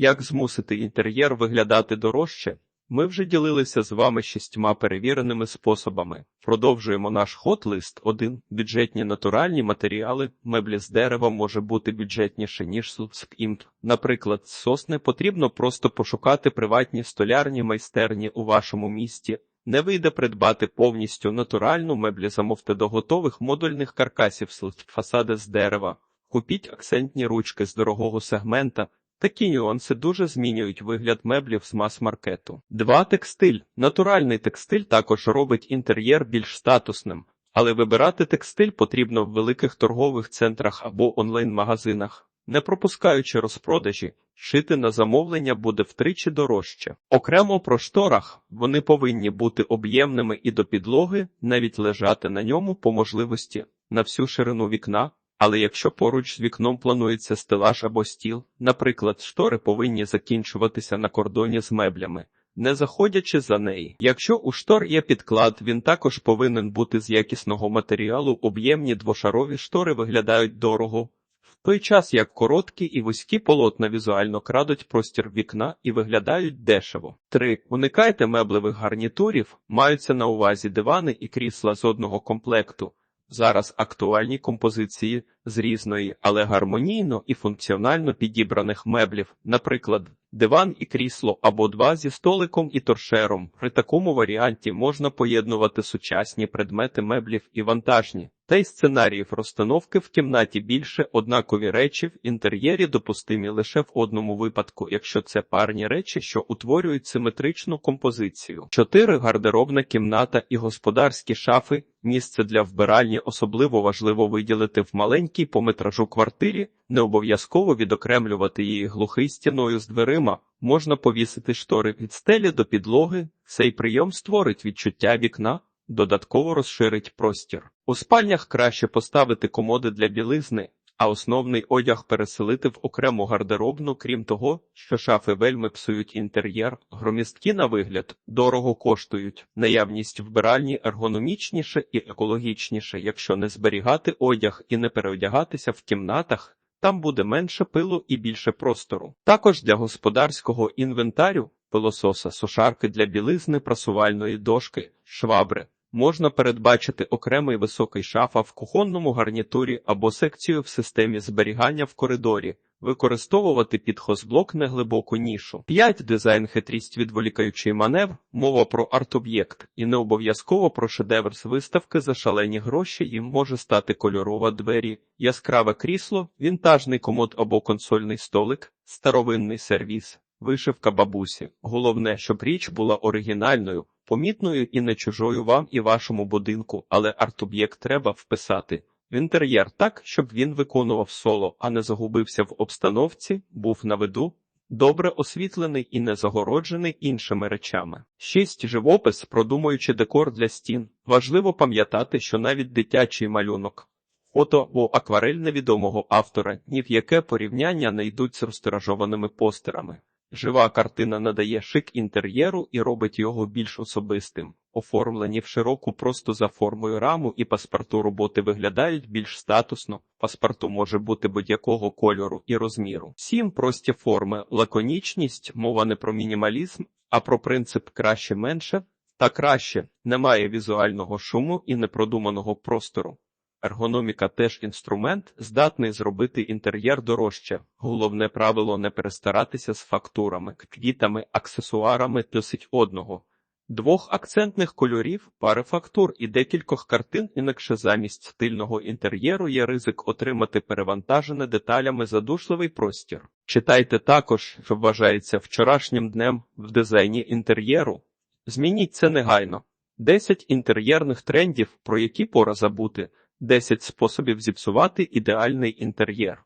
Як змусити інтер'єр виглядати дорожче? Ми вже ділилися з вами шістьма перевіреними способами. Продовжуємо наш хот-лист 1. Бюджетні натуральні матеріали. Меблі з дерева може бути бюджетніше, ніж з. Наприклад, сосни потрібно просто пошукати приватні столярні майстерні у вашому місті. Не вийде придбати повністю натуральну меблі, замовте до готових модульних каркасів фасади з дерева. Купіть акцентні ручки з дорогого сегмента. Такі нюанси дуже змінюють вигляд меблів з мас-маркету. 2. Текстиль. Натуральний текстиль також робить інтер'єр більш статусним, але вибирати текстиль потрібно в великих торгових центрах або онлайн-магазинах. Не пропускаючи розпродажі, шити на замовлення буде втричі дорожче. Окремо про шторах вони повинні бути об'ємними і до підлоги, навіть лежати на ньому по можливості на всю ширину вікна. Але якщо поруч з вікном планується стелаж або стіл, наприклад, штори повинні закінчуватися на кордоні з меблями, не заходячи за неї. Якщо у штор є підклад, він також повинен бути з якісного матеріалу. Об'ємні двошарові штори виглядають дорого. В той час як короткі і вузькі полотна візуально крадуть простір вікна і виглядають дешево. 3. Уникайте меблевих гарнітурів, маються на увазі дивани і крісла з одного комплекту. Зараз актуальні композиції з різної, але гармонійно і функціонально підібраних меблів, наприклад, диван і крісло або два зі столиком і торшером. При такому варіанті можна поєднувати сучасні предмети меблів і вантажні. Та й сценаріїв розстановки в кімнаті більше однакові речі в інтер'єрі допустимі лише в одному випадку, якщо це парні речі, що утворюють симетричну композицію. 4. гардеробна кімната і господарські шафи. Місце для вбиральні особливо важливо виділити в маленькій по метражу квартирі, не обов'язково відокремлювати її глухий стіною з дверима, можна повісити штори від стелі до підлоги. Цей прийом створить відчуття вікна, додатково розширить простір. У спальнях краще поставити комоди для білизни, а основний одяг переселити в окрему гардеробну, крім того, що шафи вельми псують інтер'єр, громісткі на вигляд дорого коштують. Наявність вбиральні ергономічніше і екологічніше, якщо не зберігати одяг і не переодягатися в кімнатах. Там буде менше пилу і більше простору. Також для господарського інвентарю, пилососа, сушарки для білизни, прасувальної дошки, швабри можна передбачити окремий високий шафа в кухонному гарнітурі або секцію в системі зберігання в коридорі, використовувати під хозблок неглибоку нішу. 5. дизайн хитрість відволікаючий маневр, мова про арт-об'єкт, і не обов'язково про шедевр з виставки за шалені гроші їм може стати кольорова двері, яскраве крісло, вінтажний комод або консольний столик, старовинний сервіс. Вишивка бабусі. Головне, щоб річ була оригінальною, помітною і не чужою вам і вашому будинку, але арт-об'єкт треба вписати в інтер'єр так, щоб він виконував соло, а не загубився в обстановці, був на виду, добре освітлений і не загороджений іншими речами. 6. живопис, продумуючи декор для стін. Важливо пам'ятати, що навіть дитячий малюнок. Фото або акварель невідомого автора ні в яке порівняння не йдуть з розтиражованими постерами. Жива картина надає шик інтер'єру і робить його більш особистим. Оформлені в широку просто за формою раму і паспорту роботи виглядають більш статусно. Паспорту може бути будь-якого кольору і розміру. Сім прості форми, лаконічність, мова не про мінімалізм, а про принцип краще менше та краще немає візуального шуму і непродуманого простору. Ергономіка теж інструмент, здатний зробити інтер'єр дорожче. Головне правило не перестаратися з фактурами, квітами, аксесуарами досить одного. Двох акцентних кольорів, пари фактур і декількох картин, інакше замість стильного інтер'єру є ризик отримати перевантажене деталями задушливий простір. Читайте також, що вважається вчорашнім днем в дизайні інтер'єру. Змініть це негайно. 10 інтер'єрних трендів, про які пора забути. 10 способів зіпсувати ідеальний інтер'єр.